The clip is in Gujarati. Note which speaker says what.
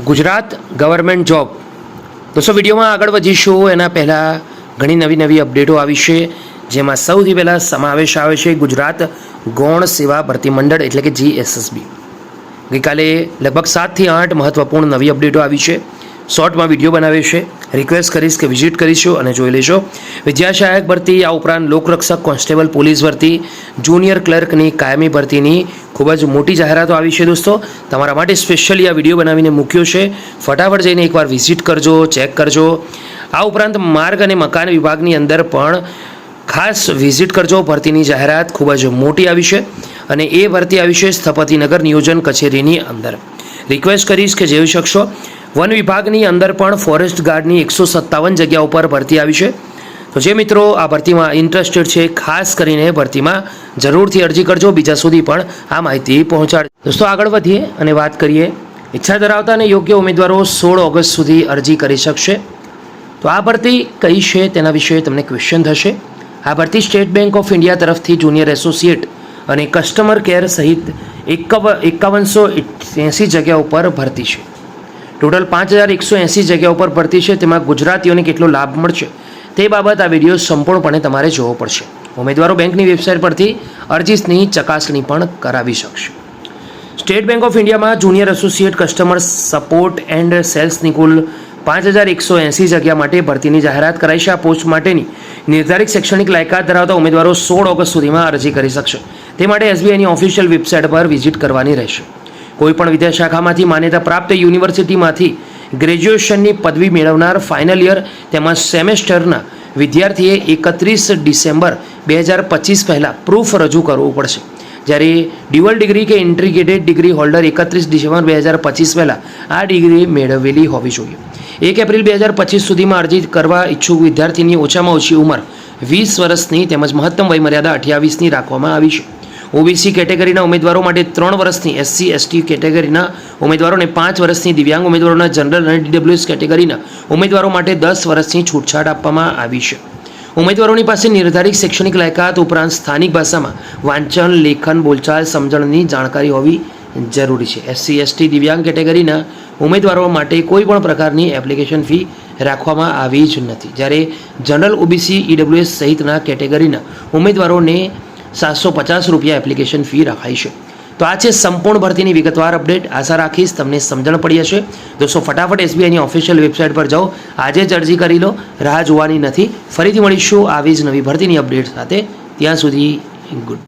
Speaker 1: Gujarat government job. દોસ્તો, વિડીયોમાં આગળ વધીશું. એના પહેલાં ઘણી નવી નવી અપડેટો આવી છે, જેમાં સૌથી પહેલાં સમાવેશ આવે છે ગુજરાત ગૌણ સેવા ભરતી મંડળ, એટલે કે જીએસએસબી ગઈકાલે લગભગ સાતથી આઠ મહત્ત્વપૂર્ણ નવી અપડેટો આવી છે. શોર્ટમાં વીડિયો બનાવ્યો છે. રિક્વેસ્ટ કરીશ કે વિઝિટ કરીશું અને જોઈ લેજો. વિદ્યાસહાયક ભરતી આ ઉપરાંત લોકરક્ષક કોન્સ્ટેબલ પોલીસ ભરતી જુનિયર ક્લર્કની કાયમી ભરતીની ખૂબ જ મોટી જાહેરાતો આવી છે દોસ્તો. તમારા માટે સ્પેશિયલી આ વીડિયો બનાવીને મૂક્યો છે. ફટાફટ જઈને એકવાર વિઝિટ કરજો ચેક કરજો. આ ઉપરાંત માર્ગ અને મકાન વિભાગની અંદર પણ ખાસ વિઝિટ કરજો. ભરતીની જાહેરાત ખૂબ જ મોટી આવી છે અને એ ભરતી આવી છે સ્થપતિનગર નિયોજન કચેરીની અંદર. રિક્વેસ્ટ કરીશ કે જેવી શકશો. વન વિભાગની અંદર પણ ફોરેસ્ટ ગાર્ડની એકસો સત્તાવન જગ્યા ઉપર ભરતી આવી છે. તો જે મિત્રો આ ભરતીમાં ઇન્ટરેસ્ટેડ છે, ખાસ કરીને ભરતીમાં જરૂરથી અરજી કરજો. બીજા સુધી પણ આ માહિતી પહોંચાડ દોસ્તો, આગળ વધીએ અને વાત કરીએ. ઈચ્છા ધરાવતા અને યોગ્ય ઉમેદવારો સોળ ઓગસ્ટ સુધી અરજી કરી શકશે. તો આ ભરતી કઈ છે તેના વિશે તમને ક્વેશ્ચન થશે. આ ભરતી સ્ટેટ બેંક ઓફ ઇન્ડિયા તરફથી જુનિયર એસોસિએટ અને કસ્ટમર કેર સહિત એકાવ એકાવનસો એંસી જગ્યા ઉપર ભરતી છે. ટોટલ પાંચ હજાર એકસો એંસી જગ્યા ઉપર ભરતી છે. તેમાં ગુજરાતીઓને કેટલો લાભ મળશે તે બાબત આ વીડિયો સંપૂર્ણપણે તમારે જોવો પડશે. ઉમેદવારો બેંકની વેબસાઇટ પરથી અરજીની ચકાસણી પણ કરાવી શકશે. સ્ટેટ બેંક ઓફ ઇન્ડિયામાં junior associate customer support and સેલ્સની કુલ પાંચ હજાર એકસો એંસી જગ્યા માટે ભરતીની જાહેરાત કરાઈ છે. આ પોસ્ટ માટેની નિર્ધારિત શૈક્ષણિક લાયકાત ધરાવતા ઉમેદવારો સોળ ઓગસ્ટ સુધીમાં અરજી કરી શકશે. તે માટે એસબીઆઈની ઓફિશિયલ વેબસાઇટ પર વિઝિટ કરવાની રહેશે. કોઈપણ વિદ્યાશાખામાંથી માન્યતા પ્રાપ્ત યુનિવર્સિટીમાંથી ગ્રેજ્યુએશનની પદવી મેળવનાર ફાઇનલ યર તેમજ સેમેસ્ટરના વિદ્યાર્થીએ એકત્રીસ ડિસેમ્બર બે હજાર પચીસ પહેલાં પ્રૂફ રજૂ કરવું પડશે. જ્યારે ડ્યુઅલ ડિગ્રી કે ઇન્ટ્રીગેટેડ ડિગ્રી હોલ્ડર એકત્રીસ ડિસેમ્બર બે હજાર પચીસ પહેલાં આ ડિગ્રી મેળવેલી હોવી જોઈએ. એક એપ્રિલ બે હજાર પચીસ સુધીમાં અરજી કરવા ઈચ્છુક વિદ્યાર્થીની ઓછામાં ઓછી ઉંમર વીસ વર્ષની તેમજ મહત્તમ વયમર્યાદા અઠ્યાવીસની રાખવામાં આવી છે. ઓબીસી કેટેગરીના ઉમેદવારો માટે ત્રણ વર્ષની એસસી, એસટી કેટેગરીના ઉમેદવારોને પાંચ વર્ષની દિવ્યાંગ ઉમેદવારોના જનરલ અને ડીડબ્લ્યુએસ કેટેગરીના ઉમેદવારો માટે દસ વર્ષની છૂટછાટ આપવામાં આવી છે. ઉમેદવારોની પાસે નિર્ધારિત શૈક્ષણિક લાયકાત ઉપરાંત સ્થાનિક ભાષામાં વાંચન, લેખન, બોલચાલ, સમજણની જાણકારી હોવી જરૂરી છે. એસસી, એસટી દિવ્યાંગ કેટેગરીના ઉમેદવારો માટે કોઈ પણ પ્રકારની એપ્લિકેશન ફી રાખવામાં આવી જ નથી. જ્યારે જનરલ ઓબીસી ઈડબ્લ્યુએસ સહિતના કેટેગરીના ઉમેદવારોને સાતસો પચાસ રૂપિયા એપ્લિકેશન ફી રખાઈ તો આ છે સંપૂર્ણ ભરતીની વિગતવાર અપડેટ આશા રાખીશ તમને સમજણ પડી હશે. દોસ્તો, ફટાફટ એસબીઆઈની ઓફિશિયલ વેબસાઇટ પર જાઓ. આજે જ અરજી કરી લો. રાહ જોવાની નથી. ફરીથી મળીશું આવી જ નવી ભરતીની અપડેટ સાથે. ત્યાં સુધી ગુડ